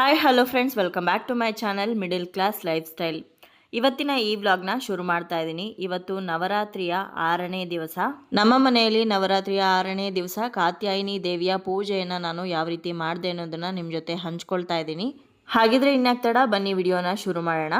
Hi hello friends welcome back to my channel middle class lifestyle ಇವತ್ತಿನ ಈ ವ್ಲಾಗ್ನ ಶುರು ಮಾಡ್ತಾ ಇದ್ದೀನಿ ಇವತ್ತು ನವರಾತ್ರಿಯ ಆರನೇ ದಿವಸ. ನಮ್ಮ ಮನೆಯಲ್ಲಿ ನವರಾತ್ರಿಯ ಆರನೇ ದಿವಸ ಕಾತ್ಯಾಯಿನಿ ದೇವಿಯ ಪೂಜೆಯನ್ನು ನಾನು ಯಾವ ರೀತಿ ಮಾಡಿದೆ ಅನ್ನೋದನ್ನು ನಿಮ್ಮ ಜೊತೆ ಹಂಚ್ಕೊಳ್ತಾ ಇದ್ದೀನಿ ಹಾಗಿದ್ರೆ ಇನ್ಯಾಕ್ ತಡ? ಬನ್ನಿ ವಿಡಿಯೋನ ಶುರು ಮಾಡೋಣ.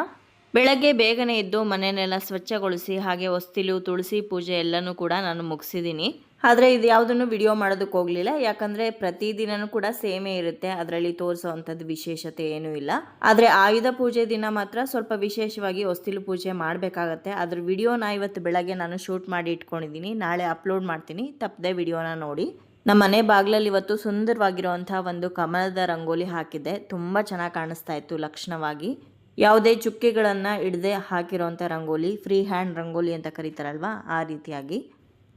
ಬೆಳಗ್ಗೆ ಬೇಗನೆ ಎದ್ದು ಮನೆಯನ್ನೆಲ್ಲ ಸ್ವಚ್ಛಗೊಳಿಸಿ, ಹಾಗೆ ಹೊಸ್ತಿಲು, ತುಳಸಿ ಪೂಜೆ ಎಲ್ಲನೂ ಕೂಡ ನಾನು ಮುಗಿಸಿದ್ದೀನಿ ಆದರೆ ಇದು ಯಾವುದನ್ನು ವಿಡಿಯೋ ಮಾಡೋದಕ್ಕೆ ಹೋಗಲಿಲ್ಲ. ಯಾಕಂದರೆ ಪ್ರತಿದಿನನೂ ಕೂಡ ಸೇಮೇ ಇರುತ್ತೆ. ಅದರಲ್ಲಿ ತೋರಿಸೋವಂಥದ್ದು ವಿಶೇಷತೆ ಏನೂ ಇಲ್ಲ. ಆದರೆ ಆಯುಧ ಪೂಜೆ ದಿನ ಮಾತ್ರ ಸ್ವಲ್ಪ ವಿಶೇಷವಾಗಿ ಹೊಸ್ತಿಲು ಪೂಜೆ ಮಾಡಬೇಕಾಗತ್ತೆ. ಅದ್ರ ವಿಡಿಯೋನ ಇವತ್ತು ಬೆಳಗ್ಗೆ ನಾನು ಶೂಟ್ ಮಾಡಿ ಇಟ್ಕೊಂಡಿದ್ದೀನಿ. ನಾಳೆ ಅಪ್ಲೋಡ್ ಮಾಡ್ತೀನಿ. ತಪ್ಪದೆ ವಿಡಿಯೋನ ನೋಡಿ. ನಮ್ಮ ಮನೆ ಬಾಗಿಲಲ್ಲಿ ಇವತ್ತು ಸುಂದರವಾಗಿರುವಂಥ ಒಂದು ಕಮಲದ ರಂಗೋಲಿ ಹಾಕಿದ್ದೆ. ತುಂಬ ಚೆನ್ನಾಗಿ ಕಾಣಿಸ್ತಾ ಇತ್ತು ಲಕ್ಷಣವಾಗಿ. ಯಾವುದೇ ಚುಕ್ಕೆಗಳನ್ನು ಹಿಡದೆ ಹಾಕಿರೋಂಥ ರಂಗೋಲಿ ಫ್ರೀ ಹ್ಯಾಂಡ್ ರಂಗೋಲಿ ಅಂತ ಕರೀತಾರಲ್ವಾ? ಆ ರೀತಿಯಾಗಿ.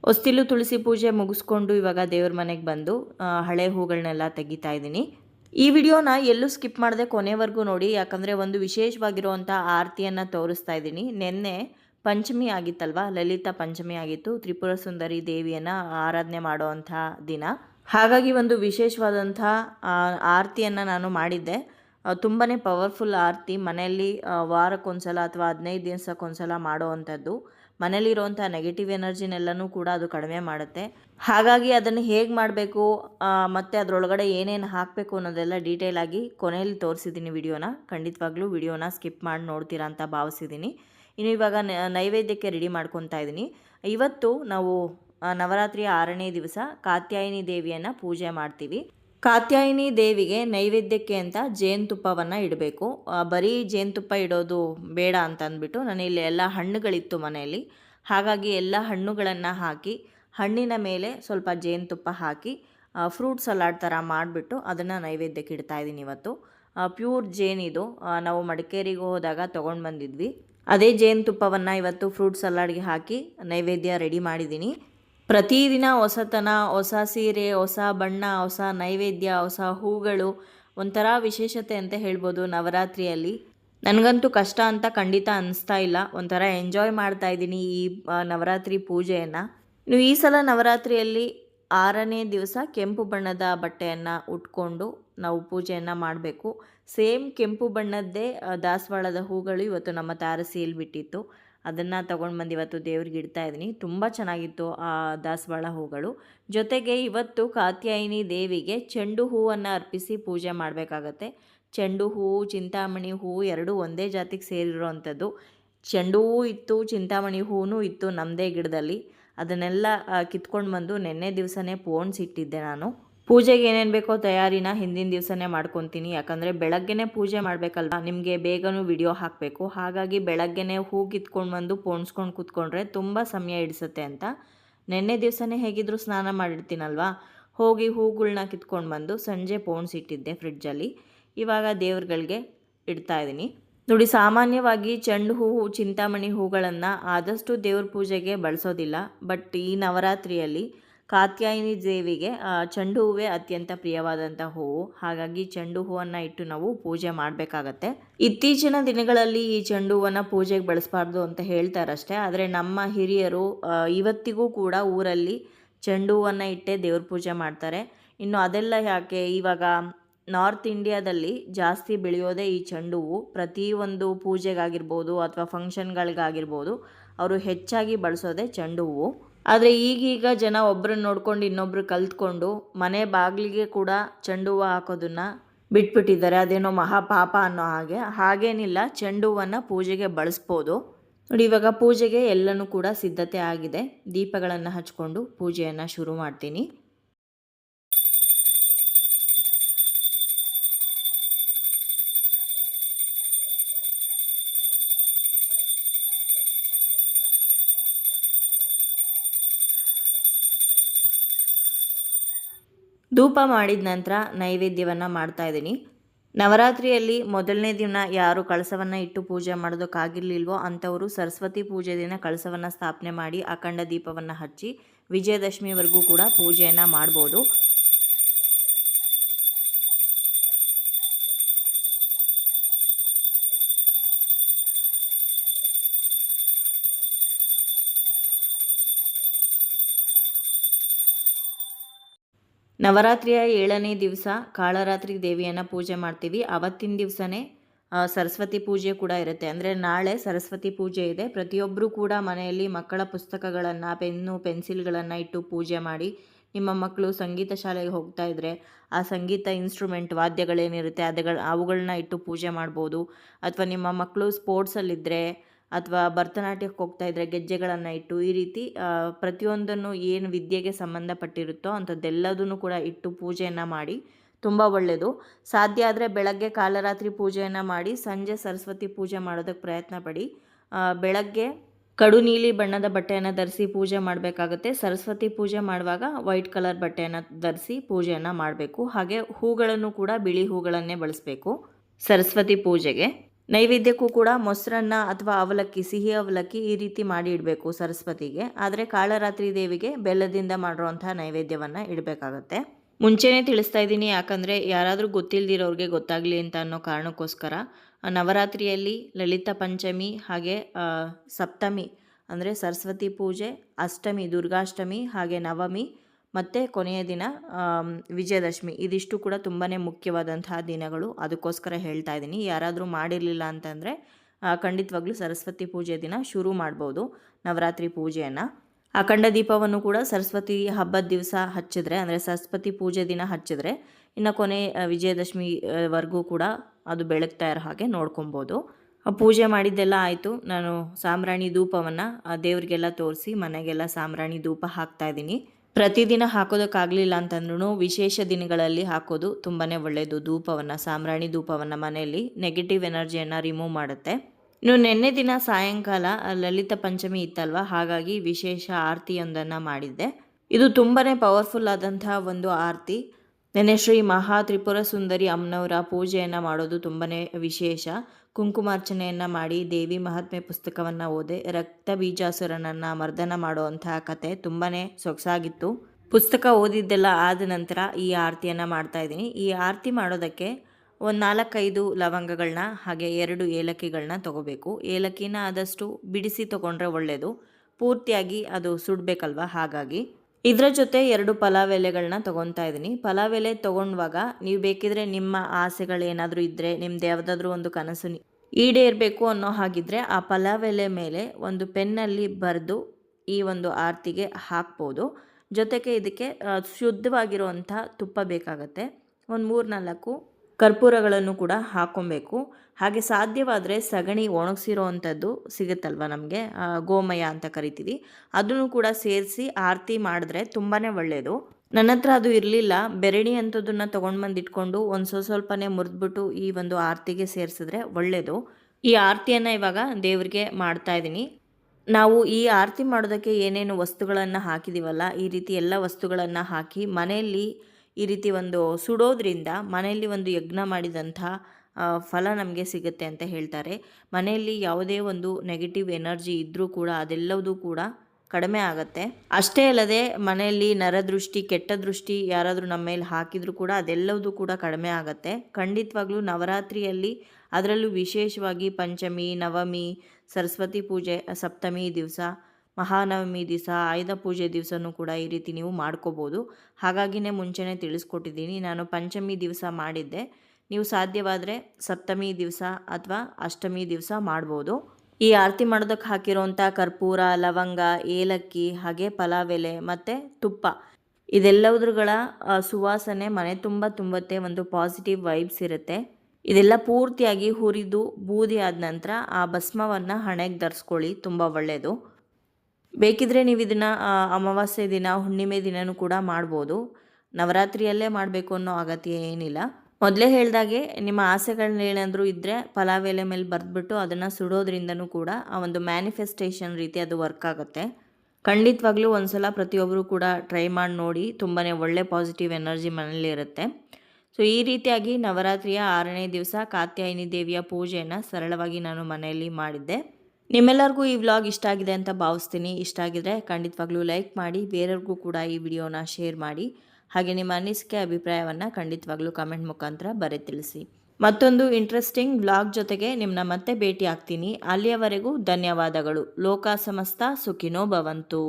ಹೊಸ್ತಿಲು ತುಳಸಿ ಪೂಜೆ ಮುಗಿಸ್ಕೊಂಡು ಇವಾಗ ದೇವ್ರ ಮನೆಗೆ ಬಂದು ಹಳೆ ಹೂಗಳನ್ನೆಲ್ಲ ತೆಗಿತಾ ಇದ್ದೀನಿ. ಈ ವಿಡಿಯೋನ ಎಲ್ಲೂ ಸ್ಕಿಪ್ ಮಾಡದೆ ಕೊನೆವರೆಗೂ ನೋಡಿ, ಯಾಕಂದರೆ ಒಂದು ವಿಶೇಷವಾಗಿರುವಂಥ ಆರತಿಯನ್ನು ತೋರಿಸ್ತಾ ಇದ್ದೀನಿ. ನಿನ್ನೆ ಪಂಚಮಿ ಆಗಿತ್ತಲ್ವ? ಲಲಿತಾ ಪಂಚಮಿ ಆಗಿತ್ತು. ತ್ರಿಪುರ ಸುಂದರಿ ದೇವಿಯನ್ನು ಆರಾಧನೆ ಮಾಡುವಂಥ ದಿನ. ಹಾಗಾಗಿ ಒಂದು ವಿಶೇಷವಾದಂಥ ಆರತಿಯನ್ನು ನಾನು ಮಾಡಿದ್ದೆ. ತುಂಬಾ ಪವರ್ಫುಲ್ ಆರತಿ. ಮನೆಯಲ್ಲಿ ವಾರಕ್ಕೊಂದ್ಸಲ ಅಥವಾ ಹದಿನೈದು ದಿವಸಕ್ಕೊಂದ್ಸಲ ಮಾಡುವಂಥದ್ದು ಮನೇಲಿರುವಂಥ ನೆಗೆಟಿವ್ ಎನರ್ಜಿನೆಲ್ಲನೂ ಕೂಡ ಅದು ಕಡಿಮೆ ಮಾಡುತ್ತೆ. ಹಾಗಾಗಿ ಅದನ್ನು ಹೇಗೆ ಮಾಡಬೇಕು ಮತ್ತು ಅದರೊಳಗಡೆ ಏನೇನು ಹಾಕಬೇಕು ಅನ್ನೋದೆಲ್ಲ ಡೀಟೇಲ್ ಆಗಿ ಕೊನೆಯಲ್ಲಿ ತೋರಿಸಿದ್ದೀನಿ ವಿಡಿಯೋನ. ಖಂಡಿತವಾಗ್ಲೂ ವಿಡಿಯೋನ ಸ್ಕಿಪ್ ಮಾಡಿ ನೋಡ್ತೀರಾ ಅಂತ ಭಾವಿಸಿದ್ದೀನಿ. ಇನ್ನು ಇವಾಗ ನೈವೇದ್ಯಕ್ಕೆ ರೆಡಿ ಮಾಡ್ಕೊತಾ ಇದ್ದೀನಿ. ಇವತ್ತು ನಾವು ನವರಾತ್ರಿಯ ಆರನೇ ದಿವಸ ಕಾತ್ಯಾಯಿನಿ ದೇವಿಯನ್ನು ಪೂಜೆ ಮಾಡ್ತೀವಿ. ಕಾತ್ಯಾಯಿನಿ ದೇವಿಗೆ ನೈವೇದ್ಯಕ್ಕೆ ಅಂತ ಜೇನುತುಪ್ಪವನ್ನು ಇಡಬೇಕು. ಬರೀ ಜೇನುತುಪ್ಪ ಇಡೋದು ಬೇಡ ಅಂತ ಅಂದ್ಬಿಟ್ಟು ಇಲ್ಲಿ ಎಲ್ಲ ಹಣ್ಣುಗಳಿತ್ತು ಮನೆಯಲ್ಲಿ. ಹಾಗಾಗಿ ಎಲ್ಲ ಹಣ್ಣುಗಳನ್ನು ಹಾಕಿ, ಹಣ್ಣಿನ ಮೇಲೆ ಸ್ವಲ್ಪ ಜೇನುತುಪ್ಪ ಹಾಕಿ ಫ್ರೂಟ್ ಸಲಾಡ್ ಥರ ಮಾಡಿಬಿಟ್ಟು ಅದನ್ನು ನೈವೇದ್ಯಕ್ಕೆ ಇಡ್ತಾ ಇದ್ದೀನಿ ಇವತ್ತು. ಪ್ಯೂರ್ ಜೇನಿದು. ನಾವು ಮಡಿಕೇರಿಗೆ ಹೋದಾಗ ತೊಗೊಂಡು ಬಂದಿದ್ವಿ. ಅದೇ ಜೇನುತುಪ್ಪವನ್ನು ಇವತ್ತು ಫ್ರೂಟ್ ಸಲಾಡ್ಗೆ ಹಾಕಿ ನೈವೇದ್ಯ ರೆಡಿ ಮಾಡಿದ್ದೀನಿ. ಪ್ರತಿದಿನ ಹೊಸತನ, ಹೊಸ ಸೀರೆ, ಹೊಸ ಬಣ್ಣ, ಹೊಸ ನೈವೇದ್ಯ, ಹೊಸ ಹೂಗಳು ಒಂಥರ ವಿಶೇಷತೆ ಅಂತ ಹೇಳ್ಬೋದು ನವರಾತ್ರಿಯಲ್ಲಿ. ನನಗಂತೂ ಕಷ್ಟ ಅಂತ ಖಂಡಿತ ಅನಿಸ್ತಾ ಇಲ್ಲ. ಒಂಥರ ಎಂಜಾಯ್ ಮಾಡ್ತಾ ಇದ್ದೀನಿ ಈ ನವರಾತ್ರಿ ಪೂಜೆಯನ್ನು. ಇನ್ನು ಈ ಸಲ ನವರಾತ್ರಿಯಲ್ಲಿ ಆರನೇ ದಿವಸ ಕೆಂಪು ಬಣ್ಣದ ಬಟ್ಟೆಯನ್ನು ಉಟ್ಕೊಂಡು ನಾವು ಪೂಜೆಯನ್ನು ಮಾಡಬೇಕು. ಸೇಮ್ ಕೆಂಪು ಬಣ್ಣದ್ದೇ ದಾಸವಾಳದ ಹೂಗಳು ಇವತ್ತು ನಮ್ಮ ತಾರಸಿಯಲ್ಲಿ ಬಿಟ್ಟಿತ್ತು. ಅದನ್ನು ತೊಗೊಂಡು ಬಂದು ಇವತ್ತು ದೇವ್ರಿಗೆ ಇಡ್ತಾ ಇದ್ದೀನಿ. ತುಂಬ ಚೆನ್ನಾಗಿತ್ತು ಆ ದಾಸವಾಳ ಹೂಗಳು. ಜೊತೆಗೆ ಇವತ್ತು ಕಾತ್ಯಾಯಿನಿ ದೇವಿಗೆ ಚೆಂಡು ಹೂವನ್ನು ಅರ್ಪಿಸಿ ಪೂಜೆ ಮಾಡಬೇಕಾಗತ್ತೆ. ಚೆಂಡು ಹೂವು ಚಿಂತಾಮಣಿ ಹೂವು ಎರಡೂ ಒಂದೇ ಜಾತಿಗೆ ಸೇರಿರುವಂಥದ್ದು ಚೆಂಡು ಹೂವು ಇತ್ತು, ಚಿಂತಾಮಣಿ ಹೂವು ಇತ್ತು ನಮ್ಮದೇ ಗಿಡದಲ್ಲಿ. ಅದನ್ನೆಲ್ಲ ಕಿತ್ಕೊಂಡು ಬಂದು ನಿನ್ನೆ ದಿವಸನೇ ಪೋಣಿಸಿಟ್ಟಿದ್ದೆ ನಾನು. ಪೂಜೆಗೆ ಏನೇನು ಬೇಕೋ ತಯಾರಿನ ಹಿಂದಿನ ದಿವಸನೇ ಮಾಡ್ಕೊತೀನಿ. ಯಾಕಂದರೆ ಬೆಳಗ್ಗೆನೇ ಪೂಜೆ ಮಾಡಬೇಕಲ್ವಾ? ನಿಮಗೆ ಬೇಗನೂ ವಿಡಿಯೋ ಹಾಕಬೇಕು. ಹಾಗಾಗಿ ಬೆಳಗ್ಗೆನೇ ಹೂ ಕಿತ್ಕೊಂಡು ಬಂದು ಪೋಣಿಸ್ಕೊಂಡು ಕೂತ್ಕೊಂಡ್ರೆ ತುಂಬ ಸಮಯ ಹಿಡಿಸುತ್ತೆ ಅಂತ. ನಿನ್ನೆ ದಿವಸನೇ ಹೇಗಿದ್ರು ಸ್ನಾನ ಮಾಡಿರ್ತೀನಲ್ವಾ? ಹೋಗಿ ಹೂಗಳನ್ನ ಕಿತ್ಕೊಂಡು ಬಂದು ಸಂಜೆ ಪೋಣಿಸಿಟ್ಟಿದ್ದೆ ಫ್ರಿಡ್ಜಲ್ಲಿ. ಇವಾಗ ದೇವ್ರುಗಳಿಗೆ ಇಡ್ತಾ ಇದ್ದೀನಿ. ನೋಡಿ, ಸಾಮಾನ್ಯವಾಗಿ ಚೆಂಡು ಹೂವು ಚಿಂತಾಮಣಿ ಹೂಗಳನ್ನು ಆದಷ್ಟು ದೇವ್ರ ಪೂಜೆಗೆ ಬಳಸೋದಿಲ್ಲ. ಬಟ್ ಈ ನವರಾತ್ರಿಯಲ್ಲಿ ಕಾತ್ಯಾಯಿನಿ ದೇವಿಗೆ ಚೆಂಡು ಹೂವೇ ಅತ್ಯಂತ ಪ್ರಿಯವಾದಂಥ ಹೂವು. ಹಾಗಾಗಿ ಚೆಂಡು ಹೂವನ್ನು ಇಟ್ಟು ನಾವು ಪೂಜೆ ಮಾಡಬೇಕಾಗತ್ತೆ. ಇತ್ತೀಚಿನ ದಿನಗಳಲ್ಲಿ ಈ ಚೆಂಡು ಹೂವನ್ನು ಪೂಜೆಗೆ ಬಳಸಬಾರ್ದು ಅಂತ ಹೇಳ್ತಾರಷ್ಟೇ. ಆದರೆ ನಮ್ಮ ಹಿರಿಯರು ಇವತ್ತಿಗೂ ಕೂಡ ಊರಲ್ಲಿ ಚೆಂಡು ಹೂವನ್ನು ಇಟ್ಟೇ ದೇವ್ರ ಪೂಜೆ ಮಾಡ್ತಾರೆ. ಇನ್ನು ಅದೆಲ್ಲ ಯಾಕೆ? ಇವಾಗ ನಾರ್ತ್ ಇಂಡಿಯಾದಲ್ಲಿ ಜಾಸ್ತಿ ಬೆಳೆಯೋದೇ ಈ ಚೆಂಡು ಹೂವು. ಪ್ರತಿಯೊಂದು ಪೂಜೆಗಾಗಿರ್ಬೋದು ಅಥವಾ ಫಂಕ್ಷನ್ಗಳಿಗಾಗಿರ್ಬೋದು, ಅವರು ಹೆಚ್ಚಾಗಿ ಬಳಸೋದೇ ಚೆಂಡು ಹೂವು. ಆದರೆ ಈಗೀಗ ಜನ ಒಬ್ಬರನ್ನ ನೋಡ್ಕೊಂಡು ಇನ್ನೊಬ್ರು ಕಲ್ತ್ಕೊಂಡು ಮನೆ ಬಾಗಿಲಿಗೆ ಕೂಡ ಚೆಂಡು ಹೂವು ಹಾಕೋದನ್ನು ಬಿಟ್ಬಿಟ್ಟಿದ್ದಾರೆ. ಅದೇನೋ ಮಹಾಪಾಪ ಅನ್ನೋ ಹಾಗೆ. ಹಾಗೇನಿಲ್ಲ ಚೆಂಡು ಹೂವನ್ನು ಪೂಜೆಗೆ ಬಳಸ್ಬೋದು. ನೋಡಿ, ಇವಾಗ ಪೂಜೆಗೆ ಎಲ್ಲನೂ ಕೂಡ ಸಿದ್ಧತೆ ಆಗಿದೆ. ದೀಪಗಳನ್ನು ಹಚ್ಕೊಂಡು ಪೂಜೆಯನ್ನು ಶುರು ಮಾಡ್ತೀನಿ. ಧೂಪ ಮಾಡಿದ ನಂತರ ನೈವೇದ್ಯವನ್ನು ಮಾಡ್ತಾ ಇದ್ದೀನಿ. ನವರಾತ್ರಿಯಲ್ಲಿ ಮೊದಲನೇ ದಿನ ಯಾರು ಕಳಸವನ್ನು ಇಟ್ಟು ಪೂಜೆ ಮಾಡೋದಕ್ಕಾಗಿರ್ಲಿಲ್ವೋ ಅಂಥವರು ಸರಸ್ವತಿ ಪೂಜೆ ದಿನ ಕಳಸವನ್ನು ಸ್ಥಾಪನೆ ಮಾಡಿ ಅಖಂಡ ದೀಪವನ್ನು ಹಚ್ಚಿ ವಿಜಯದಶಮಿವರೆಗೂ ಕೂಡ ಪೂಜೆಯನ್ನು ಮಾಡ್ಬೋದು. ನವರಾತ್ರಿಯ ಏಳನೇ ದಿವಸ ಕಾಳರಾತ್ರಿ ದೇವಿಯನ್ನು ಪೂಜೆ ಮಾಡ್ತೀವಿ. ಅವತ್ತಿನ ದಿವಸನೇ ಸರಸ್ವತಿ ಪೂಜೆ ಕೂಡ ಇರುತ್ತೆ. ಅಂದರೆ ನಾಳೆ ಸರಸ್ವತಿ ಪೂಜೆ ಇದೆ. ಪ್ರತಿಯೊಬ್ಬರೂ ಕೂಡ ಮನೆಯಲ್ಲಿ ಮಕ್ಕಳ ಪುಸ್ತಕಗಳನ್ನು, ಪೆನ್ನು, ಪೆನ್ಸಿಲ್ಗಳನ್ನು ಇಟ್ಟು ಪೂಜೆ ಮಾಡಿ ನಿಮ್ಮ ಮಕ್ಕಳು ಸಂಗೀತ ಶಾಲೆಗೆ ಹೋಗ್ತಾ ಇದ್ದರೆ ಆ ಸಂಗೀತ ಇನ್ಸ್ಟ್ರೂಮೆಂಟ್ ವಾದ್ಯಗಳೇನಿರುತ್ತೆ, ಅದಗಳ ಅವುಗಳನ್ನ ಇಟ್ಟು ಪೂಜೆ ಮಾಡ್ಬೋದು. ಅಥವಾ ನಿಮ್ಮ ಮಕ್ಕಳು ಸ್ಪೋರ್ಟ್ಸಲ್ಲಿದ್ದರೆ ಅಥವಾ ಭರತನಾಟ್ಯಕ್ಕೆ ಹೋಗ್ತಾ ಇದ್ದರೆ ಗೆಜ್ಜೆಗಳನ್ನು ಇಟ್ಟು ಈ ರೀತಿ ಪ್ರತಿಯೊಂದನ್ನು ಏನು ವಿದ್ಯೆಗೆ ಸಂಬಂಧಪಟ್ಟಿರುತ್ತೋ ಅಂಥದ್ದೆಲ್ಲದನ್ನು ಕೂಡ ಇಟ್ಟು ಪೂಜೆಯನ್ನು ಮಾಡಿ ತುಂಬ ಒಳ್ಳೆಯದು ಸಾಧ್ಯ ಆದರೆ ಬೆಳಗ್ಗೆ ಕಾಲರಾತ್ರಿ ಪೂಜೆಯನ್ನು ಮಾಡಿ ಸಂಜೆ ಸರಸ್ವತಿ ಪೂಜೆ ಮಾಡೋದಕ್ಕೆ ಪ್ರಯತ್ನ ಪಡಿ. ಬೆಳಗ್ಗೆ ಕಡು ನೀಲಿ ಬಣ್ಣದ ಬಟ್ಟೆಯನ್ನು ಧರಿಸಿ ಪೂಜೆ ಮಾಡಬೇಕಾಗುತ್ತೆ. ಸರಸ್ವತಿ ಪೂಜೆ ಮಾಡುವಾಗ ವೈಟ್ ಕಲರ್ ಬಟ್ಟೆಯನ್ನು ಧರಿಸಿ ಪೂಜೆಯನ್ನು ಮಾಡಬೇಕು. ಹಾಗೆ ಹೂಗಳನ್ನು ಕೂಡ ಬಿಳಿ ಹೂಗಳನ್ನೇ ಬಳಸಬೇಕು ಸರಸ್ವತಿ ಪೂಜೆಗೆ. ನೈವೇದ್ಯಕ್ಕೂ ಕೂಡ ಮೊಸರನ್ನ ಅಥವಾ ಅವಲಕ್ಕಿ, ಸಿಹಿ ಅವಲಕ್ಕಿ ಈ ರೀತಿ ಮಾಡಿ ಇಡಬೇಕು ಸರಸ್ವತಿಗೆ. ಆದರೆ ಕಾಳರಾತ್ರಿ ದೇವಿಗೆ ಬೆಲ್ಲದಿಂದ ಮಾಡಿರುವಂತಹ ನೈವೇದ್ಯವನ್ನು ಇಡಬೇಕಾಗತ್ತೆ. ಮುಂಚೆನೇ ತಿಳಿಸ್ತಾ ಇದ್ದೀನಿ, ಯಾಕಂದರೆ ಯಾರಾದರೂ ಗೊತ್ತಿಲ್ಲದಿರೋರಿಗೆ ಗೊತ್ತಾಗಲಿ ಅಂತ ಅನ್ನೋ ಕಾರಣಕ್ಕೋಸ್ಕರ ನವರಾತ್ರಿಯಲ್ಲಿ ಲಲಿತ ಪಂಚಮಿ ಹಾಗೆ ಸಪ್ತಮಿ ಅಂದರೆ ಸರಸ್ವತಿ ಪೂಜೆ, ಅಷ್ಟಮಿ, ದುರ್ಗಾಷ್ಟಮಿ ಹಾಗೆ ನವಮಿ ಮತ್ತು ಕೊನೆಯ ದಿನ ವಿಜಯದಶಮಿ. ಇದಿಷ್ಟು ಕೂಡ ತುಂಬಾ ಮುಖ್ಯವಾದಂತಹ ದಿನಗಳು. ಅದಕ್ಕೋಸ್ಕರ ಹೇಳ್ತಾ ಇದ್ದೀನಿ. ಯಾರಾದರೂ ಮಾಡಿರಲಿಲ್ಲ ಅಂತಂದರೆ ಖಂಡಿತವಾಗ್ಲೂ ಸರಸ್ವತಿ ಪೂಜೆ ದಿನ ಶುರು ಮಾಡ್ಬೋದು. ನವರಾತ್ರಿ ಪೂಜೆಯನ್ನು. ಅಖಂಡ ದೀಪವನ್ನು ಕೂಡ ಸರಸ್ವತಿ ಹಬ್ಬದ ದಿವಸ ಹಚ್ಚಿದ್ರೆ, ಅಂದರೆ ಸರಸ್ವತಿ ಪೂಜೆ ದಿನ ಹಚ್ಚಿದ್ರೆ, ಇನ್ನು ಕೊನೆ ವಿಜಯದಶಮಿವರೆಗೂ ಕೂಡ ಅದು ಬೆಳಗ್ತಾ ಇರೋ ಹಾಗೆ ನೋಡ್ಕೊಬೋದು. ಪೂಜೆ ಮಾಡಿದ್ದೆಲ್ಲ ಆಯಿತು. ನಾನು ಸಾಂಬ್ರಾಣಿ ಧೂಪವನ್ನು ದೇವರಿಗೆಲ್ಲ ತೋರಿಸಿ ಮನೆಗೆಲ್ಲ ಸಾಂಬ್ರಾಣಿ ಧೂಪ ಹಾಕ್ತಾ ಇದ್ದೀನಿ. ಪ್ರತಿದಿನ ಹಾಕೋದಕ್ಕಾಗಲಿಲ್ಲ ಅಂತಂದ್ರೂ ವಿಶೇಷ ದಿನಗಳಲ್ಲಿ ಹಾಕೋದು ತುಂಬಾ ಒಳ್ಳೆಯದು ಧೂಪವನ್ನು ಸಾಮ್ರಾಣಿ ಧೂಪವನ್ನು ಮನೆಯಲ್ಲಿ ನೆಗೆಟಿವ್ ಎನರ್ಜಿಯನ್ನು ರಿಮೂವ್ ಮಾಡುತ್ತೆ. ಇನ್ನು ನಿನ್ನೆ ದಿನ ಸಾಯಂಕಾಲ ಲಲಿತ ಪಂಚಮಿ ಇತ್ತಲ್ವ? ಹಾಗಾಗಿ ವಿಶೇಷ ಆರತಿಯೊಂದನ್ನು ಮಾಡಿದ್ದೆ. ಇದು ತುಂಬಾ ಪವರ್ಫುಲ್ ಆದಂತಹ ಒಂದು ಆರತಿ. ನೆನೆ ಶ್ರೀ ಮಹಾ ತ್ರಿಪುರ ಸುಂದರಿ ಅಮ್ಮನವರ ಪೂಜೆಯನ್ನು ಮಾಡೋದು ತುಂಬಾ ವಿಶೇಷ. ಕುಂಕುಮಾರ್ಚನೆಯನ್ನು ಮಾಡಿ ದೇವಿ ಮಹಾತ್ಮೆ ಪುಸ್ತಕವನ್ನು ಓದೆ ರಕ್ತ ಬೀಜಾಸುರನನ್ನು ಮರ್ದನ ಮಾಡುವಂತಹ ಕತೆ ತುಂಬಾ ಸೊಗಸಾಗಿತ್ತು. ಪುಸ್ತಕ ಓದಿದ್ದೆಲ್ಲ ಆದ ನಂತರ ಈ ಆರತಿಯನ್ನು ಮಾಡ್ತಾ ಇದ್ದೀನಿ. ಈ ಆರತಿ ಮಾಡೋದಕ್ಕೆ ಒಂದು ನಾಲ್ಕೈದು ಲವಂಗಗಳನ್ನ ಹಾಗೆ ಎರಡು ಏಲಕ್ಕಿಗಳನ್ನ ತೊಗೋಬೇಕು. ಏಲಕ್ಕಿನ ಆದಷ್ಟು ಬಿಡಿಸಿ ತೊಗೊಂಡ್ರೆ ಒಳ್ಳೆಯದು ಪೂರ್ತಿಯಾಗಿ ಅದು ಸುಡಬೇಕಲ್ವ ಹಾಗಾಗಿ. ಇದರ ಜೊತೆ ಎರಡು ಪಲಾವ್ ಎಲೆಗಳನ್ನ ತೊಗೊತಾ ಇದ್ದೀನಿ. ಪಲಾವ್ ಎಲೆ ತೊಗೊಂಡಾಗ ನೀವು ಬೇಕಿದ್ರೆ ನಿಮ್ಮ ಆಸೆಗಳು ಏನಾದರೂ ಇದ್ದರೆ ನಿಮ್ದು ಯಾವುದಾದ್ರೂ ಒಂದು ಕನಸು ಈಡೇರಬೇಕು ಅನ್ನೋ ಹಾಗಿದ್ರೆ ಆ ಪಲಾವ್ ಎಲೆ ಮೇಲೆ ಒಂದು ಪೆನ್ನಲ್ಲಿ ಬರೆದು ಈ ಒಂದು ಆರತಿಗೆ ಹಾಕ್ಬೋದು. ಜೊತೆಗೆ ಇದಕ್ಕೆ ಶುದ್ಧವಾಗಿರುವಂಥ ತುಪ್ಪ ಬೇಕಾಗತ್ತೆ. ಒಂದು ಮೂರು ನಾಲ್ಕು ಕರ್ಪೂರಗಳನ್ನು ಕೂಡ ಹಾಕ್ಕೊಬೇಕು ಹಾಗೆ ಸಾಧ್ಯವಾದರೆ ಸಗಣಿ ಒಣಗಿಸಿರೋ ಅಂಥದ್ದು ಸಿಗುತ್ತಲ್ವ ನಮಗೆ? ಗೋಮಯ ಅಂತ ಕರಿತೀವಿ. ಅದನ್ನು ಕೂಡ ಸೇರಿಸಿ ಆರತಿ ಮಾಡಿದ್ರೆ ತುಂಬಾ ಒಳ್ಳೆಯದು ನನ್ನ ಹತ್ರ ಅದು ಇರಲಿಲ್ಲ. ಬೆರಣಿ ಅಂಥದ್ದನ್ನು ತೊಗೊಂಡು ಬಂದು ಇಟ್ಕೊಂಡು ಒಂದು ಸ್ವಲ್ಪ ಸ್ವಲ್ಪನೇ ಮುರಿದ್ಬಿಟ್ಟು ಈ ಒಂದು ಆರತಿಗೆ ಸೇರಿಸಿದ್ರೆ ಒಳ್ಳೆಯದು ಈ ಆರತಿಯನ್ನು ಇವಾಗ ದೇವರಿಗೆ ಮಾಡ್ತಾ ಇದ್ದೀನಿ. ನಾವು ಈ ಆರತಿ ಮಾಡೋದಕ್ಕೆ ಏನೇನು ವಸ್ತುಗಳನ್ನು ಹಾಕಿದ್ದೀವಲ್ಲ ಈ ರೀತಿ ಎಲ್ಲ ವಸ್ತುಗಳನ್ನು ಹಾಕಿ ಮನೆಯಲ್ಲಿ ಈ ರೀತಿ ಒಂದು ಸುಡೋದ್ರಿಂದ ಮನೆಯಲ್ಲಿ ಒಂದು ಯಜ್ಞ ಮಾಡಿದಂಥ ಫಲ ನಮಗೆ ಸಿಗುತ್ತೆ ಅಂತ ಹೇಳ್ತಾರೆ. ಮನೆಯಲ್ಲಿ ಯಾವುದೇ ಒಂದು ನೆಗೆಟಿವ್ ಎನರ್ಜಿ ಇದ್ದರೂ ಕೂಡ ಅದೆಲ್ಲವೂ ಕೂಡ ಕಡಿಮೆ ಆಗುತ್ತೆ. ಅಷ್ಟೇ ಅಲ್ಲದೆ ಮನೆಯಲ್ಲಿ ನರದೃಷ್ಟಿ ಕೆಟ್ಟ ದೃಷ್ಟಿ ಯಾರಾದರೂ ನಮ್ಮ ಮೇಲೆ ಹಾಕಿದರೂ ಕೂಡ ಅದೆಲ್ಲವೂ ಕೂಡ ಕಡಿಮೆ ಆಗುತ್ತೆ. ಖಂಡಿತವಾಗ್ಲೂ ನವರಾತ್ರಿಯಲ್ಲಿ ಅದರಲ್ಲೂ ವಿಶೇಷವಾಗಿ ಪಂಚಮಿ, ನವಮಿ, ಸರಸ್ವತಿ ಪೂಜೆ, ಸಪ್ತಮಿ ದಿವಸ ಮಹಾನವಮಿ ದಿವಸ, ಆಯುಧ ಪೂಜೆ ದಿವಸನೂ ಕೂಡ ಈ ರೀತಿ ನೀವು ಮಾಡ್ಕೋಬೋದು. ಹಾಗಾಗಿನೇ ಮುಂಚೆನೇ ತಿಳಿಸ್ಕೊಟ್ಟಿದ್ದೀನಿ. ನಾನು ಪಂಚಮಿ ದಿವಸ ಮಾಡಿದ್ದೆ. ನೀವು ಸಾಧ್ಯವಾದರೆ ಸಪ್ತಮಿ ದಿವಸ ಅಥವಾ ಅಷ್ಟಮಿ ದಿವಸ ಮಾಡ್ಬೋದು. ಈ ಆರತಿ ಮಾಡೋದಕ್ಕೆ ಹಾಕಿರೋಂಥ ಕರ್ಪೂರ, ಲವಂಗ, ಏಲಕ್ಕಿ, ಹಾಗೆ ಪಲಾವ್ ಎಲೆ ಮತ್ತು ತುಪ್ಪ ಇದೆಲ್ಲವುದ್ರಗಳ ಸುವಾಸನೆ ಮನೆ ತುಂಬ ತುಂಬತ್ತೆ. ಒಂದು ಪಾಸಿಟಿವ್ ವೈಬ್ಸ್ ಇರುತ್ತೆ. ಇದೆಲ್ಲ ಪೂರ್ತಿಯಾಗಿ ಹುರಿದು ಬೂದಿ ಆದ ನಂತರ ಆ ಭಸ್ಮವನ್ನು ಹಣೆಗೆ ಧರಿಸ್ಕೊಳ್ಳಿ. ತುಂಬ ಒಳ್ಳೆಯದು ಬೇಕಿದ್ರೆ ನೀವು ಇದನ್ನು ಅಮಾವಾಸ್ಯೆ ದಿನ, ಹುಣ್ಣಿಮೆ ದಿನವೂ ಕೂಡ ಮಾಡ್ಬೋದು. ನವರಾತ್ರಿಯಲ್ಲೇ ಮಾಡಬೇಕು ಅನ್ನೋ ಅಗತ್ಯ ಏನಿಲ್ಲ. ಮೊದಲೇ ಹೇಳಿದಾಗೆ, ನಿಮ್ಮ ಆಸೆಗಳನ್ನ ಏನಾದರೂ ಇದ್ದರೆ ಪಲಾವ್ ಎಲೆ ಮೇಲೆ ಬರೆದ್ಬಿಟ್ಟು ಅದನ್ನು ಸುಡೋದ್ರಿಂದನೂ ಕೂಡ ಆ ಒಂದು ಮ್ಯಾನಿಫೆಸ್ಟೇಷನ್ ರೀತಿ ಅದು ವರ್ಕ್ ಆಗುತ್ತೆ. ಖಂಡಿತವಾಗ್ಲೂ ಒಂದು ಸಲ ಪ್ರತಿಯೊಬ್ಬರು ಕೂಡ ಟ್ರೈ ಮಾಡಿ ನೋಡಿ ತುಂಬಾ ಒಳ್ಳೆ ಪಾಸಿಟಿವ್ ಎನರ್ಜಿ ಮನೇಲಿ ಇರುತ್ತೆ. ಸೊ, ಈ ರೀತಿಯಾಗಿ ನವರಾತ್ರಿಯ ಆರನೇ ದಿವಸ ಕಾತ್ಯಾಯಿನಿ ದೇವಿಯ ಪೂಜೆಯನ್ನು ಸರಳವಾಗಿ ನಾನು ಮನೆಯಲ್ಲಿ ಮಾಡಿದ್ದೆ. ನಿಮ್ಮೆಲ್ಲರಿಗೂ ಈ ವ್ಲಾಗ್ ಇಷ್ಟ ಆಗಿದೆ ಅಂತ ಭಾವಿಸ್ತೀನಿ. ಇಷ್ಟ ಆಗಿದ್ರೆ ಖಂಡಿತವಾಗ್ಲೂ ಲೈಕ್ ಮಾಡಿ, ಬೇರೆಯವ್ರಿಗೂ ಕೂಡ ಈ ವಿಡಿಯೋನ ಶೇರ್ ಮಾಡಿ. ಹಾಗೆ ನಿಮ್ಮ ಅನಿಸಿಕೆ, ಅಭಿಪ್ರಾಯವನ್ನು ಖಂಡಿತವಾಗ್ಲೂ ಕಮೆಂಟ್ ಮುಖಾಂತರ ಬರೆ ತಿಳಿಸಿ. ಮತ್ತೊಂದು ಇಂಟ್ರೆಸ್ಟಿಂಗ್ ವ್ಲಾಗ್ ಜೊತೆಗೆ ನಿಮ್ಮನ್ನ ಮತ್ತೆ ಭೇಟಿ ಆಗ್ತೀನಿ ಅಲ್ಲಿಯವರೆಗೂ ಧನ್ಯವಾದಗಳು. ಲೋಕ ಸಮಸ್ತ ಸುಖಿನೋ ಭವಂತು.